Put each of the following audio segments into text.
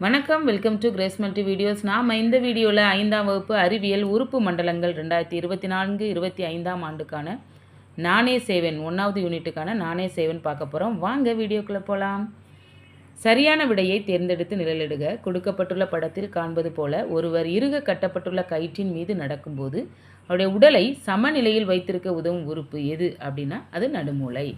வணக்கம் welcome to Grace multi videos நாம் இந்த வீடியோவில் ஐந்தாம் வகுப்பு அறிவியல் உறுப்பு மண்டலங்கள் ரெண்டாயிரத்தி இருபத்தி நான்கு இருபத்தி ஐந்தாம் ஆண்டுக்கான நானே சேவன் ஒன்றாவது யூனிட்டுக்கான நானே சேவன் பார்க்க போகிறோம் வாங்க வீடியோக்குள்ளே போகலாம் சரியான விடையை தேர்ந்தெடுத்து நிழலிடுக. கொடுக்கப்பட்டுள்ள படத்தில் காண்பது போல ஒருவர் இறுக கட்டப்பட்டுள்ள கயிற்றின் மீது நடக்கும்போது அவருடைய உடலை சமநிலையில் வைத்திருக்க உதவும் உறுப்பு எது அப்படின்னா அது நடுமூளை.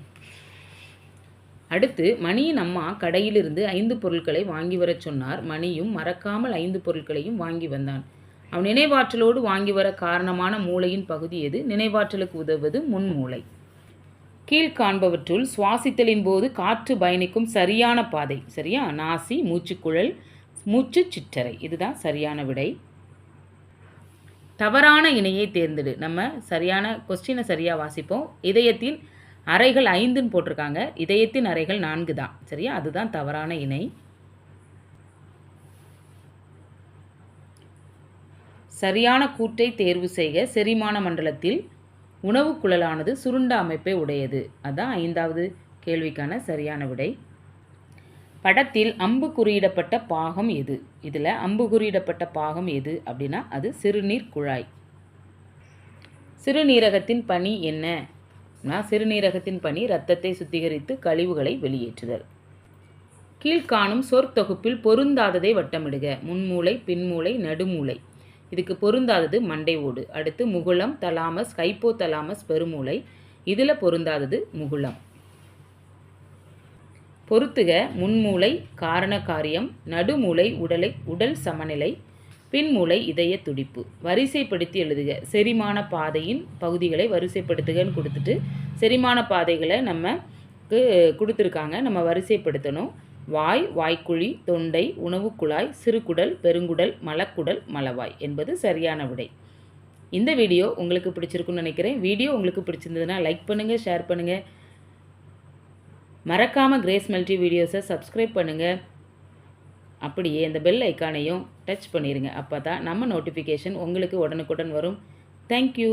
அடுத்து மணியின் அம்மா கடையிலிருந்து ஐந்து பொருட்களை வாங்கி வரச் சொன்னார். மணியும் மறக்காமல் ஐந்து பொருட்களையும் வாங்கி வந்தான். அவன் நினைவாற்றலோடு வாங்கி வர காரணமான மூளையின் பகுதி எது? நினைவாற்றலுக்கு உதவுவது முன்மூளை கீழ்காண்பவற்றுள் சுவாசித்தலின் போது காற்று பயணிக்கும் சரியான பாதை. சரியா? நாசி மூச்சுக்குழல் மூச்சு சிற்றறை. இதுதான் சரியான விடை. தவறான இணையை தேர்ந்தெடு. நம்ம சரியான கொஸ்டினை சரியாக வாசிப்போம். இதயத்தின் அறைகள் ஐந்துன்னு போட்டிருக்காங்க. இதயத்தின் அறைகள் நான்கு தான். சரியா? அதுதான் தவறான இணை. சரியான கூற்றை தேர்வு செய்க. செரிமான மண்டலத்தில் உணவு குழலானது சுருண்ட அமைப்பை உடையது. அதான் ஐந்தாவது கேள்விக்கான சரியான விடை. படத்தில் அம்பு குறியிடப்பட்ட பாகம் எது? இதில் அம்பு குறியிடப்பட்ட பாகம் எது அப்படின்னா அது சிறுநீர் குழாய். சிறுநீரகத்தின் பணி என்ன? சிறுநீரகத்தின் பணி இரத்தத்தை சுத்திகரித்து கழிவுகளை வெளியேற்றுதல். கீழ்காணும் சொற்தொகுப்பில் பொருந்தாததை வட்டமிடுக. முன்மூளை பின்மூளை நடுமூளை. இதுக்கு பொருந்தாதது மண்டை ஓடு. அடுத்து முகுளம் தலாமஸ் கைப்போ தலாமஸ் பெருமூளை. இதில் பொருந்தாதது முகுளம். பொருத்துக. முன்மூளை காரண காரியம். நடுமூளை உடலை உடல் சமநிலை. பின்மூளை இதய துடிப்பு. வரிசைப்படுத்தி எழுதுக. செரிமான பாதையின் பகுதிகளை வரிசைப்படுத்துகன்னு கொடுத்துட்டு செரிமான பாதைகளை நமக்கு கொடுத்துருக்காங்க. நம்ம வரிசைப்படுத்தணும். வாய் வாய்க்குழி தொண்டை உணவுக்குழாய் சிறுகுடல் பெருங்குடல் மலக்குடல் மலவாய் என்பது சரியான விடை. இந்த வீடியோ உங்களுக்கு பிடிச்சிருக்குன்னு நினைக்கிறேன். வீடியோ உங்களுக்கு பிடிச்சிருந்ததுன்னா லைக் பண்ணுங்கள் ஷேர் பண்ணுங்கள் மறக்காமல் கிரேஸ் மல்டி வீடியோஸை சப்ஸ்கிரைப் பண்ணுங்கள் அப்படியே இந்த பெல் ஐக்கானையும் டச் பண்ணிடுங்க அப்போ தான் நம்ம நோட்டிஃபிகேஷன் உங்களுக்கு உடனுக்குடன் வரும். தேங்க்யூ